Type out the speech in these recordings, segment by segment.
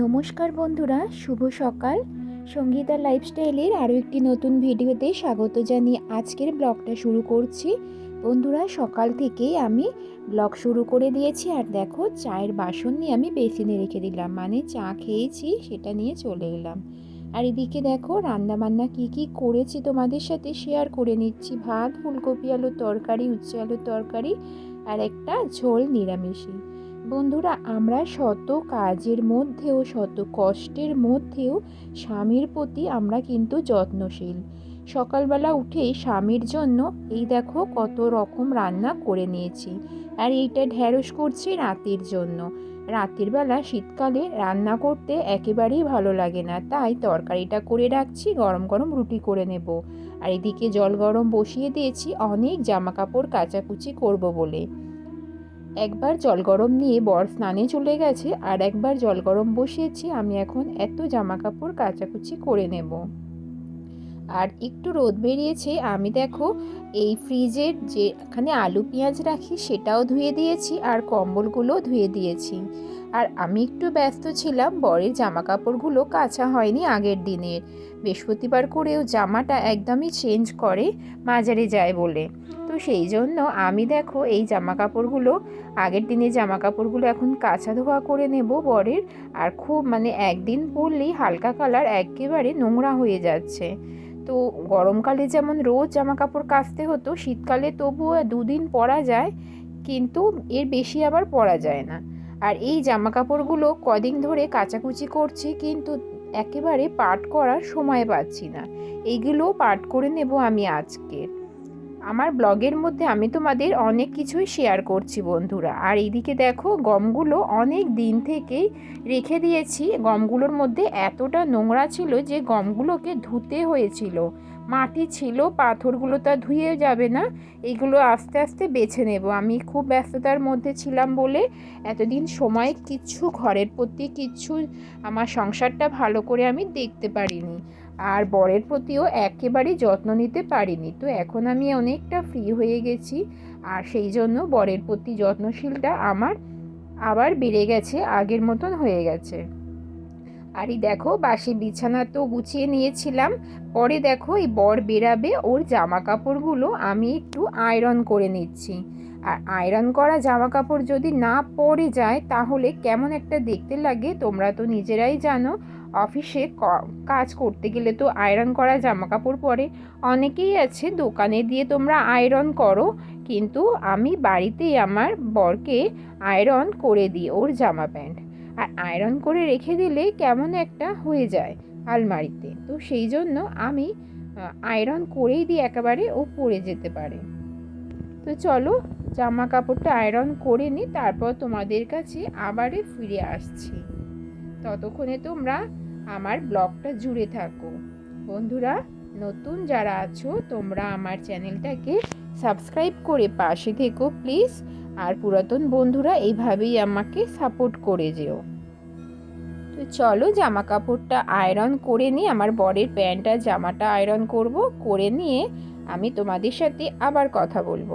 নমস্কার বন্ধুরা, শুভ সকাল। সঙ্গীতা লাইফস্টাইলের আরও একটি নতুন ভিডিওতে স্বাগত জানিয়ে আজকের ব্লগটা শুরু করছি। বন্ধুরা, সকাল থেকেই আমি ব্লগ শুরু করে দিয়েছি আর দেখো, চায়ের বাসন নিয়ে আমি বেসিনে রেখে দিলাম। মানে চা খেয়েছি, সেটা নিয়ে চলে এলাম। আর এদিকে দেখো, রান্নাবান্না কি কি করেছি তোমাদের সাথে শেয়ার করে নিচ্ছি। ভাত, ফুলকপি আলুর তরকারি, উচ্ছে আলুর তরকারি আর একটা ঝোল নিরামিষি বন্ধুরা, আমরা শত কাজের মধ্যেও, শত কষ্টের মধ্যেও স্বামীর প্রতি আমরা কিন্তু যত্নশীল। সকালবেলা উঠেই স্বামীর জন্য, এই দেখো কত রকম রান্না করে নিয়েছি। আর এইটা ঢ্যাঁড়স করছি রাতের জন্য। রাতের বেলা শীতকালে রান্না করতে একেবারেই ভালো লাগে না। তাই তরকারিটা করে রাখছি, গরম গরম রুটি করে নেব। আর এদিকে জল গরম বসিয়ে দিয়েছি, অনেক জামা কাপড় কাচাকুচি করব বলে। একবার জল গরম নিয়ে বর স্নানে চলে গেছে আর একবার জল গরম বসিয়েছি, আমি এখন এত জামা কাপড় কাচাকুচি করে নেব। আর একটু রোদ বেরিয়েছে, আমি দেখো এই ফ্রিজের যেখানে আলু পেঁয়াজ রাখি সেটাও ধুয়ে দিয়েছি আর কম্বলগুলোও ধুয়ে দিয়েছি। আর আমি একটু ব্যস্ত ছিলাম, বরের জামা কাপড়গুলো কাঁচা হয়নি আগের দিনের। বৃহস্পতিবার করেও জামাটা একদমই চেঞ্জ করে মাজারে যায় বলে। তো সেই জন্য আমি দেখো এই জামা কাপড়গুলো আগের দিনে জামা কাপড়গুলো এখন কাঁচা ধোয়া করে নেব বরের। আর খুব মানে একদিন পরলেই হালকা কালার একেবারে নোংরা হয়ে যাচ্ছে। তো গরমকালে যেমন রোজ জামা কাপড় কাচতে হতো, শীতকালে তবুও দুদিন পরা যায়, কিন্তু এর বেশি আবার পরা যায় না। আর এই জামা কাপড়গুলো কদিন ধরে কাচাকুচি করছি, কিন্তু একেবারে পাট করার সময় পাচ্ছি না। এইগুলো পাট করে নেব আমি আজকে আমার ব্লগের মধ্যে আমি তোমাদের অনেক কিছুই শেয়ার করছি বন্ধুরা। আর এইদিকে দেখো, গমগুলো অনেক দিন থেকেই রেখে দিয়েছি। গমগুলোর মধ্যে এতটা নোংরা ছিল যে গমগুলোকে ধুতে হয়েছিল। মাটি ছিল, পাথরগুলো তা ধুয়ে যাবে না। এগুলো আস্তে আস্তে বেছে নেব। আমি খুব ব্যস্ততার মধ্যে ছিলাম বলে এতদিন সময় কিচ্ছু, ঘরের প্রতি কিচ্ছু, আমার সংসারটা ভালো করে আমি দেখতে পারিনি। আর বরের প্রতিও একেবারেই যত্ন নিতে পারিনি। তো এখন আমি অনেকটা ফ্রি হয়ে গেছি আর সেই জন্য বরের প্রতি যত্নশীলটা আমার আবার বেড়ে গেছে, আগের মতন হয়ে গেছে। আর এই দেখো, বাসি বিছানা তো গুছিয়ে নিয়েছিলাম। পরে দেখো, এই বর বেরাবে, ওর জামা কাপড়গুলো আমি একটু আয়রন করে নিচ্ছি। আর আয়রন করা জামা কাপড় যদি না পরে যায়, তাহলে কেমন একটা দেখতে লাগে, তোমরা তো নিজেরাই জানো। অফিসে কাজ করতে গেলে তো আয়রন করা জামা কাপড় পরে অনেকেই আছে দোকানে দিয়ে তোমরা আয়রন করো, কিন্তু আমি বাড়িতেই আমার বরকে আয়রন করে দিই ওর জামা প্যান্ট। আর আয়রন করে রেখে দিলে কেমন একটা হয়ে যায় আলমারিতে। তো সেই জন্য আমি আয়রন করেই দিই একেবারে ও পরে যেতে পারে। তো চলো জামা কাপড়টা আয়রন করে নিই, তারপর তোমাদের কাছে আবারে ফিরে আসছি। ততক্ষণে তোমরা আমার ব্লগটা জুড়ে থাকো। বন্ধুরা, নতুন যারা আছো, তোমরা আমার চ্যানেলটাকে সাবস্ক্রাইব করে পাশে থেকো, প্লিজ। আর পুরাতন বন্ধুরা, এইভাবেই আমাকে সাপোর্ট করে যেও। তো চলো জামা কাপড়টা আয়রন করে নিই। আমার বরের প্যান্টটা জামাটা আয়রন করব, করে নিয়ে আমি তোমাদের সাথে আবার কথা বলব।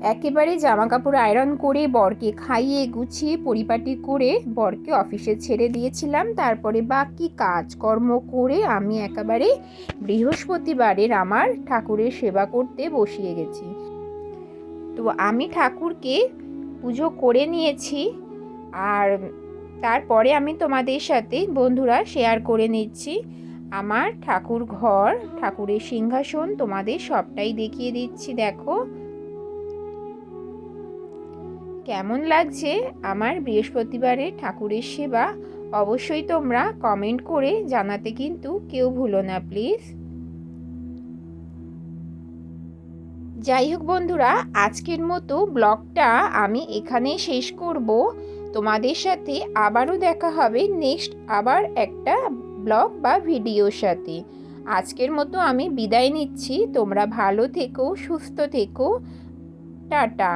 একেবারে জামা কাপড় আয়রন করে বরকে খাইয়ে, গুছিয়ে পরিপাটি করে বরকে অফিসে ছেড়ে দিয়েছিলাম। তারপরে বাকি কাজকর্ম করে আমি একেবারে বৃহস্পতিবারের আমার ঠাকুরের সেবা করতে বসিয়ে গেছি। তো আমি ঠাকুরকে পুজো করে নিয়েছি আর তারপরে আমি তোমাদের সাথে, বন্ধুরা শেয়ার করে নিচ্ছি। আমার ঠাকুর ঘর, ঠাকুরের সিংহাসন তোমাদের সবটাই দেখিয়ে দিচ্ছি, দেখো। কেমন লাগছে আমার বৃহস্পতিবারের ঠাকুরের সেবা অবশ্যই তোমরা কমেন্ট করে জানাতে কিন্তু কেউ ভুলো না প্লিজ যাই হোক বন্ধুরা, আজকের মতো ব্লগটা আমি এখানেই শেষ করব। তোমাদের সাথে আবারও দেখা হবে নেক্সট আবার একটা ব্লগ বা ভিডিওর সাথে। আজকের মতো আমি বিদায় নিচ্ছি। তোমরা ভালো থেকো, সুস্থ থেকো। টাটা।